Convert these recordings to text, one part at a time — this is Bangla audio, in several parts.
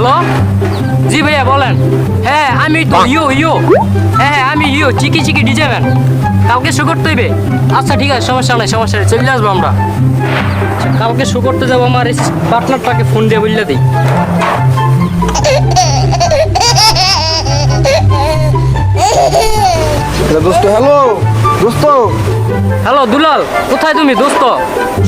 হ্যালো জি ভাইয়া বলেন। হ্যাঁ, হ্যাঁ আমি তো ইউ ইউ হ্যাঁ হ্যাঁ আমি ইউ চিকি চিকি ডিজে ম্যান। কালকে শু করতে হইবে? আচ্ছা ঠিক আছে সমস্যা নাই সমস্যা নেই চলে আসব আমরা। কালকে শু করতে যাব আমার পার্টনারটাকে ফোন দিয়ে বললে দিই। হ্যালো দুলাল কোথায় তুমি দোস্ত?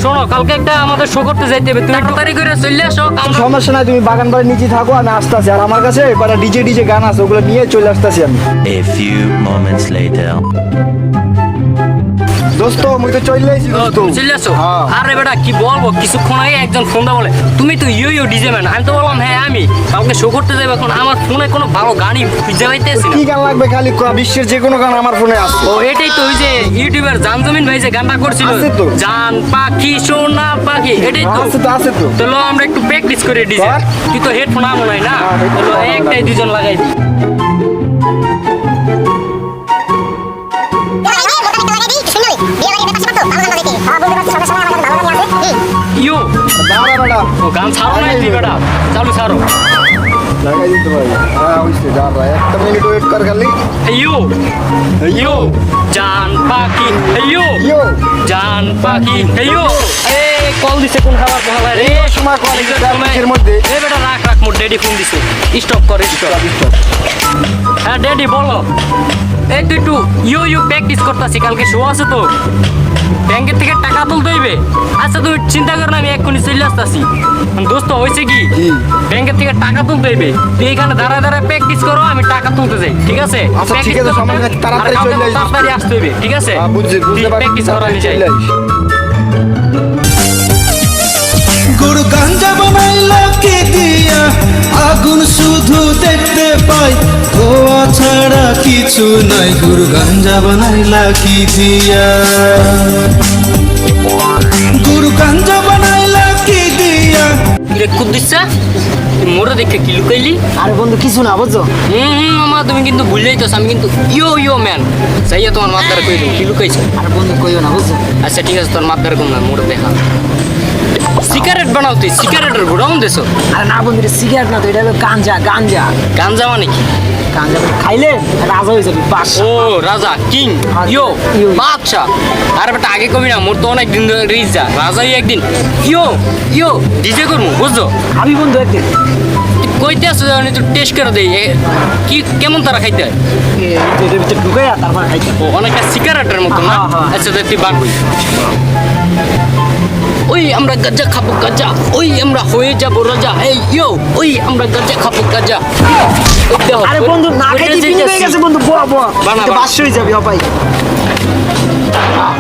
শোনো কালকে একটা আমাদের শো করতে যাইতে হবে। তুমি তাড়াতাড়ি করে চলে আসো সমস্যা নাই তুমি বাগান বাড়ির নিচে থাকো আমি আসতেছি। আর আমার কাছে এবার ডিজে ডিজে গান আছে ওগুলো নিয়ে চলে আসতেছি আমি। A few moments later. দোস্ত মুই তো চলে আইছি দোস্ত। চলে আসো? হ্যাঁ। আরে বেটা কি বলব? কিছুক্ষণ আগে একজন ফোনটা বলে তুমি তো ইয়ো ডিজে ম্যান। আমি তো বললাম হ্যাঁ আমি। কালকে শো করতে যাব এখন। আমার ফোনে কোনো ভালো গানই খুঁজে পাইতেছি কি গান লাগবে খালি বিশ্বের যে কোনো গান আমার ফোনে আছে। ও এটাই তো ওই যে ইউটিউবার জানজমিন ভাই যে গানটা করছিল। জান পাখি সোনা পাখি এটাই তো। আছে তো আছে তো। আমরা একটু প্র্যাকটিস করি ডিজে। তুই তো হেডফোন আমো নাই না? হ্যাঁ, না। একটাই দুজন লাগাই দিই। ইয়ো দাঁড়া বেটা ও গান ছাড়ো নাই তুই বেটা। চালু ছাড়ো। লাগাই দিতে পারি। হ্যাঁ বুঝতে দাঁড়া একটা মিনিট ওয়েট কর খালি। ইয়ো ইয়ো জান পাখি। ইয়ো ইয়ো জান পাখি। ইয়ো এ কল দিছে কোন খাবার বহালা রে সময় কল দিছে, এই মধ্যে। এ বেটা রাখ রাখ মোর ড্যাডি ফোন দিছে। স্টপ কর স্টপ হ্যাঁ ড্যাডি বলো। এই তুই একটু ইয়ো ইয়ো প্র্যাকটিস করতেছি কালকে শো আছে তো। ব্যাংকের থেকে টাকা তুলতে হইবে। আচ্ছা তুমি চিন্তা কর না আমি এক্ষুনি চলে আসতেছি। দোস্ত হয়েছে কি? ব্যাংকের থেকে টাকা তুলতে হইবে। তুই এখানে দাঁড়ায় দাঁড়ায় প্র্যাকটিস করো আমি টাকা তুলতে যাই ঠিক আছে? আচ্ছা, তাড়াতাড়ি আসতে হইবে ঠিক আছে? প্র্যাকটিস করা আমি আইস। গুড় গাঞ্জা বানাইলা কি দিয়া? আগুন শুধু দেখতে পাই। কিছু নাই গুড় গাঞ্জা বানাইলা কি দিয়া? গুড় গাঞ্জা বানাইলা কি দিয়া? কিরে কুদ্দিসা মোরে দেখে কি লুকাইলি? আরে বন্ধু কিছু না বুঝছ? হুম হুম মামা তুমি কিন্তু ভুললেই তো আমি কিন্তু ইয়ো ইয়ো ম্যান। সাইয়া তোমার মাথার কই দিও কি লুকাইছো? আরে বন্ধু কইও না বুঝছ? আচ্ছা ঠিক আছে তোর মাথার কম না মোরে দেখা। সিগারেট বানাও তুই সিগারেটের গোডাউন দেছো? আরে না বন্ধু সিগারেট না তো এটা হলো গাঞ্জা গাঞ্জা। গাঞ্জা মানে কি? খাইলে রাজা হয়ে যাবি বাস। ও রাজা কিং হ্যাঁ, ইয়ো। বাদশা আরে বেটা আগে কবি না মোর তো অনেক দিন ধরে রিচ যা রাজাই একদিন ইয়ো ইয়ো ডিজে করব বুঝছ? আমি বন্ধু একদিন। কইতে আসো একটু টেস্ট করে দেই কি কেমন তারা খাইতে হয়? এ, ভিতরে ঢুকে তারপর খাইতে অনেকটা সিগারেটের মতো না? হ্যাঁ, হ্যাঁ। আচ্ছা তুই বার ওই আমরা গাজা খাব গাজা ওই আমরা হয়ে যাব রাজা। এই ইয়ো ওই আমরা গাজা খাব গাজা। আরে বন্ধু না খাইতে যেটা হয়ে গেছে বন্ধু বোয়া বোয়া। বানা, বাস হয়ে যাবি অপাই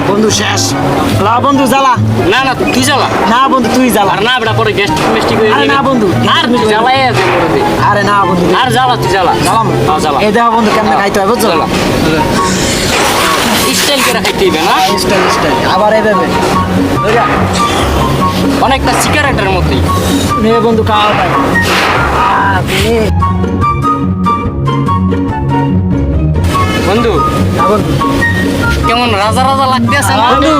বন্ধু শেষ। লা বন্ধু জ্বালা। না না তুই জ্বালা। না বন্ধু তুই জ্বালা। আর না বেটা পরে গ্যাস মিষ্টি করে আরে। না বন্ধু, আর তুই জ্বালাই আছে মরে আরে না বন্ধু আর জ্বালা তুই জ্বালা। জ্বালাম। হ্যাঁ, জ্বালা। এই দেখো বন্ধু কেমনে খাইতে হয় বুঝছ? স্টাইল করে খাইতে হইবে না? স্টাইল স্টাইল আবার এভাবে অনেকটা সিগারেটের মতোই। নে বন্ধু খাওয়া পাই বন্ধু কেমন রাজা রাজা লাগতে আছে না? বন্ধু।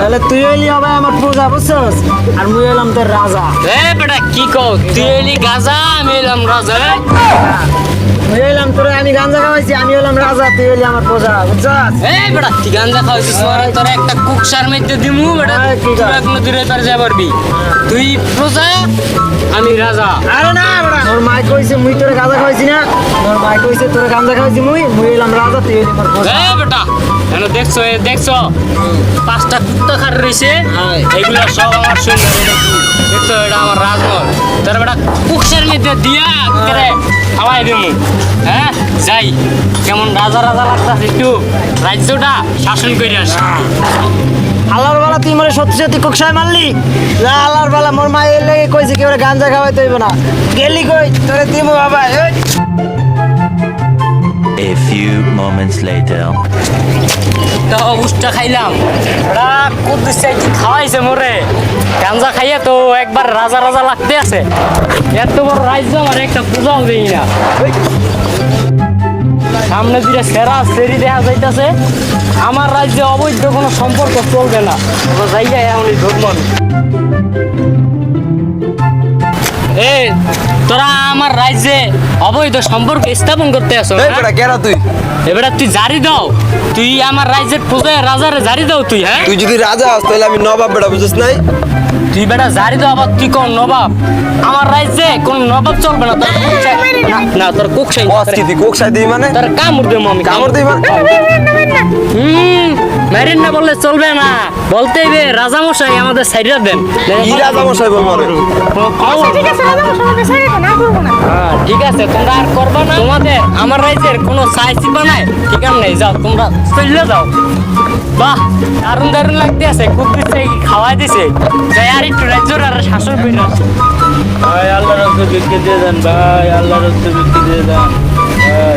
তাহলে তুই হইলি হবে আমার পূজা বুঝছস? আর মুই হইলাম তোর রাজা। এ বেটা কি কও? তুই এলি গাজা আমি এলাম রাজা। তোর আমি গাঞ্জা খাওয়াইছি আমি হইলাম রাজা তুই আমার প্রজা বুঝছস? এই বেটা তুই গাঞ্জা খাওয়াইছিস তোর তোর একটা কুকসার মধ্যে দিমু বেটা তুই দূরে পারে যা পারবি তুই প্রজা আমি রাজা। আরে না বড়া তোর মাই কইছে মুই তোরে গাঁজা খাওয়াইছি না। তোর মাই কইছে তোর গাঞ্জা খাওয়াইছি মুই মুই হইলাম রাজা তুই হইলি আমার প্রজা। বেটা কেন দেখছ এ দেখছ? পাঁচটা কুত্তা খাট রয়েছে। হ্যাঁ। এইগুলো সব আমার সৈন্য দেখছ এটা আমার রাজমহল তোর বেটা কুকসার মধ্যে দিয়া করে খাওয়াই দিমু। হ্যাঁ যাই। কেমন রাজা রাজা লাগতাছে একটু রাজ্যটা শাসন করে আসি। আল্লাহর বেলা তুই মরে সত্যি সত্যি কোকসায় মারলি? না আল্লাহর বেলা মোর মা এর লেগে কইছে কি ওরে গাঞ্জা খাওয়াইতে হইব না। গেলি কই? তোরে দিব বাবা এই। A few moments later. তো খাইলাম। খাওয়াইছে মোরে? গাঞ্জা খাইয়ে তো একবার রাজা রাজা লাগতে আছে। এত বড় রাজ্য আমার একটা পূজাও দেই না। সামনে দুটা সেরা সেরি দেখা যাইতেছে। আমার রাজ্যে অবৈধ কোনো সম্পর্ক চলবে না। যাইয়া এমনই ধর্ম এ তোরা আমার রাজ্যে অবৈধ সম্পর্ক স্থাপন করতে আসো এই হ্যাঁ? কেরা তুই? এবারে তুই জারি দাও। তুই আমার রাজ্যের প্রজায় রাজারে জারি দাও তুই হ্যাঁ? তুই যদি রাজা আস তাহলে আমি নবাব বেটা বুঝিস নাই? তুই বেটা জারি দাও আবার তুই কোন নবাব? আমার রাজ্যে কোন নবাব চলবে না তোর না, তোর কি তুই দিই মানে? তোর কামড় দেবো আমি। কামড় দিই মানে? হুম মেরিন না বললে চলবে না। বলতে হবে রাজা মশাই আমাদের সাইডে দেন। কি রাজা মশাই বলব রে? ঠিক আছে রাজা মশাই দে না করব না। হ্যাঁ, ঠিক আছে তোমরা আর করবা না। তোমাদের আমার রাজ্যের কোনো সাইসি বানায় ঠিক আছে নেই যাও তোমরা চলে যাও। বাহ দারুণ দারুণ লাগতে আছে খুব দিচ্ছে খাওয়াই দিছে। যাই আর শাসন ভাই আল্লাহ রক্ত বিক্রি দিয়ে দেন ভাই আল্লাহ রক্ত বিক্রি দিয়ে দেন ভাই।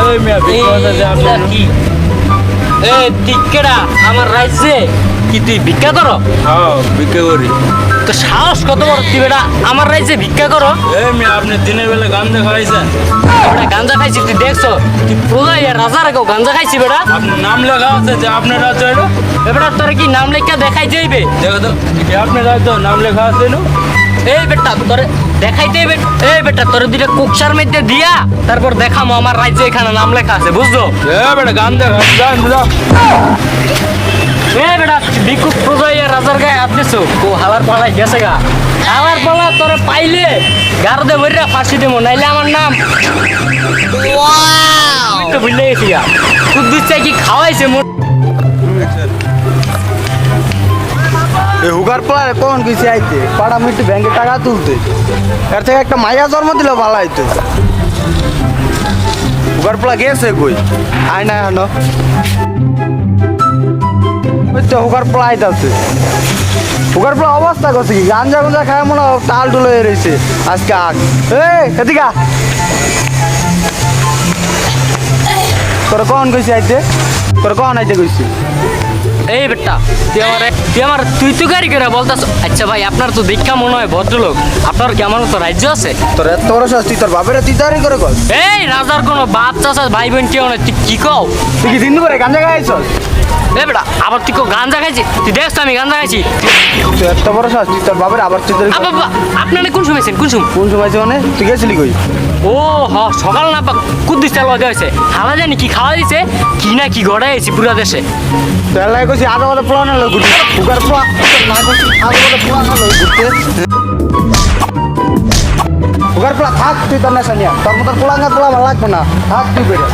এই মিয়া বিক্রি কি? এ টিকেরা আমার রাজ্যে কি তুই ভিক্ষা করো? হ্যাঁ বিক্রি করি। তো সাহস কত বড়? তুই বেটা আমার রাজ্যে ভিক্ষা করো। আপনি দিনের বেলা গান দেখাইছেন বেটা গাঞ্জা খাইছি তুই দেখছ? তুই প্রজা ইয়া রাজা রেখো গাঞ্জা খাইছি বেটা। নাম লেখা আছে যে আপনার রাজ্য এটা এবার তোর কি নাম লেখা দেখাই যাইবে দেখো তো আপনার রাজ্য নাম লেখা আছে না এই বেটা তোরে দেখাইতে এই বেটা তোর দুইটা কুকসার মধ্যে দিয়া তারপর দেখামো আমার রাজ্যে এখানে নাম লেখা আছে বুঝছ? এ বেটা গান দেখা গান যা এই বেটা ভিক্ষুক রাজার গায়ে হাত দিছো? ও হালার পালাই গেছে গা। হালার পালা তোরে পাইলে গারদে বইরা ফাঁসি দেবো নাইলে আমার নাম। তো ভুলে গেছি গা। কুদ্দুস চাই কি খাওয়াইছে মোর এই হুগার প্লারে কোন কিছু আইতে? পাড়া মিট্টু ব্যাংকে টাকা তুলতে। এর থেকে একটা মাইয়া জন্ম দিলে ভালো আইতো। হুগার প্লা গেছে কই? আয় না ওই হুগার প্লা আইতাছে। হুগার প্লা অবস্থা করছে কি? গাঞ্জা গুঞ্জা খায় মনে হয় টাল টুল হয়ে রয়েছে আজকে আগ। এই এদিকে তোর কখন কইছি আইতে? তোর কখন আইতে কইছি? এই বেটা তুই আমার তুই আমার তুই তো গাড়ি করে বলতাস আচ্ছা ভাই আপনার তো দীক্ষা মনে হয় ভদ্রলোক। আপনার কি আমার মতো রাজ্য আছে? তোর এত বড় তুই তোর বাপের তুই তারি করে কর এই রাজার কোনো বাপ চাষা ভাই বোন কেউ নেই তুই কি কও? তুই কি দিন করে গাঞ্জা খাইছস? বেটা আবার তুই গাঞ্জা খাইছি তুই দেখছ আমি গাঞ্জা খাইছি তুই এত বড় সাহস তুই তোর বাপের আবার তুই আপনারা কোন সময় কোন সময় কোন সময় মানে? তুই গেছিলি কই? ও হ সকাল না পা কুদ্দুস চাল হয়েছে। হালা জানি কি খাওয়া দিছে কি না কি গড়াইছি পুরা দেশে। তোর লাগে কইছি আধা বলে পুরানো লোক উগার পুরা না কইছি বলে পুরানো লোক উগার পুরা থাক তুই তোর নেশা নিয়া। তোর মতো পোলাঙ্গা পোলা ভালো লাগবে না। থাক তুই বেরে